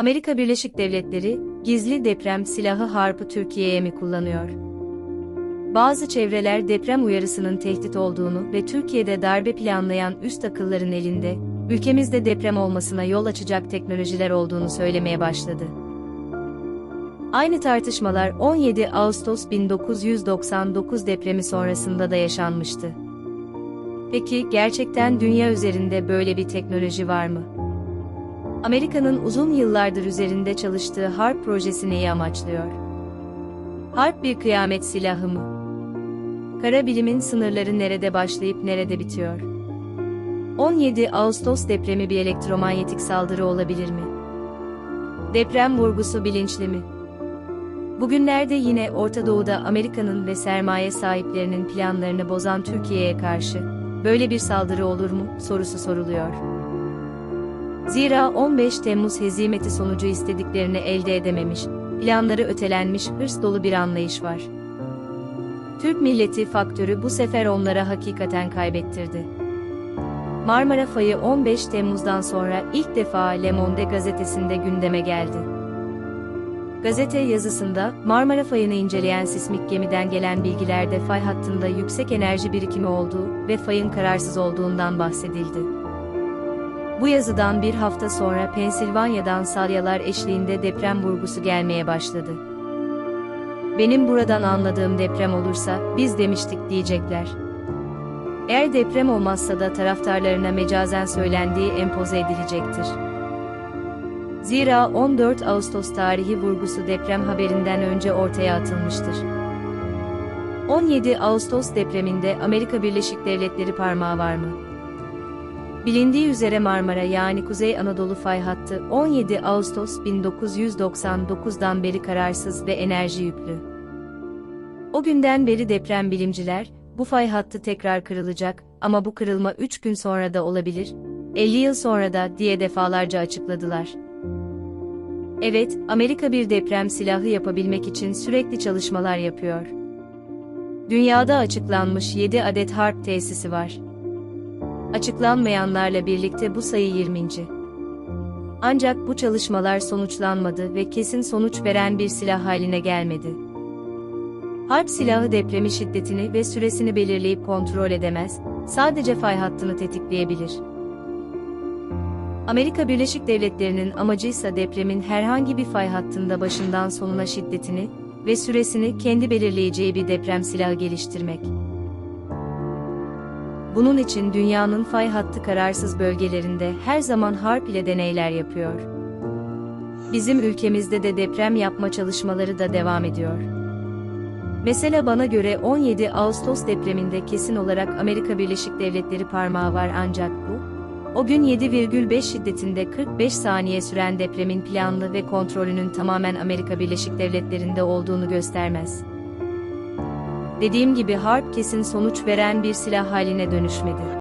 Amerika Birleşik Devletleri, gizli deprem silahı harpı Türkiye'ye mi kullanıyor? Bazı çevreler deprem uyarısının tehdit olduğunu ve Türkiye'de darbe planlayan üst akılların elinde, ülkemizde deprem olmasına yol açacak teknolojiler olduğunu söylemeye başladı. Aynı tartışmalar 17 Ağustos 1999 depremi sonrasında da yaşanmıştı. Peki gerçekten dünya üzerinde böyle bir teknoloji var mı? Amerika'nın uzun yıllardır üzerinde çalıştığı HARP projesi neyi amaçlıyor? HARP bir kıyamet silahı mı? Kara bilimin sınırları nerede başlayıp nerede bitiyor? 17 Ağustos depremi bir elektromanyetik saldırı olabilir mi? Deprem vurgusu bilinçli mi? Bugünlerde yine Orta Doğu'da Amerika'nın ve sermaye sahiplerinin planlarını bozan Türkiye'ye karşı böyle bir saldırı olur mu sorusu soruluyor. Zira 15 Temmuz hezimeti sonucu istediklerini elde edememiş, planları ötelenmiş hırs dolu bir anlayış var. Türk milleti faktörü bu sefer onlara hakikaten kaybettirdi. Marmara Fayı 15 Temmuz'dan sonra ilk defa Le Monde gazetesinde gündeme geldi. Gazete yazısında Marmara Fayı'nı inceleyen sismik gemiden gelen bilgilerde fay hattında yüksek enerji birikimi olduğu ve fayın kararsız olduğundan bahsedildi. Bu yazıdan bir hafta sonra Pensilvanya'dan salyalar eşliğinde deprem vurgusu gelmeye başladı. Benim buradan anladığım deprem olursa, biz demiştik diyecekler. Eğer deprem olmazsa da taraftarlarına mecazen söylendiği empoze edilecektir. Zira 14 Ağustos tarihi vurgusu deprem haberinden önce ortaya atılmıştır. 17 Ağustos depreminde Amerika Birleşik Devletleri parmağı var mı? Bilindiği üzere Marmara yani Kuzey Anadolu fay hattı 17 Ağustos 1999'dan beri kararsız ve enerji yüklü. O günden beri deprem bilimciler, bu fay hattı tekrar kırılacak ama bu kırılma 3 gün sonra da olabilir, 50 yıl sonra da diye defalarca açıkladılar. Evet, Amerika bir deprem silahı yapabilmek için sürekli çalışmalar yapıyor. Dünyada açıklanmış 7 adet harp tesisi var. Açıklanmayanlarla birlikte bu sayı 20. Ancak bu çalışmalar sonuçlanmadı ve kesin sonuç veren bir silah haline gelmedi. Harp silahı depremi şiddetini ve süresini belirleyip kontrol edemez, sadece fay hattını tetikleyebilir. Amerika Birleşik Devletleri'nin amacıysa depremin herhangi bir fay hattında başından sonuna şiddetini ve süresini kendi belirleyeceği bir deprem silahı geliştirmek. Bunun için dünyanın fay hattı kararsız bölgelerinde her zaman harp ile deneyler yapıyor. Bizim ülkemizde de deprem yapma çalışmaları da devam ediyor. Mesela bana göre 17 Ağustos depreminde kesin olarak Amerika Birleşik Devletleri parmağı var ancak bu, o gün 7,5 şiddetinde 45 saniye süren depremin planlı ve kontrolünün tamamen Amerika Birleşik Devletleri'nde olduğunu göstermez. Dediğim gibi harp kesin sonuç veren bir silah haline dönüşmedi.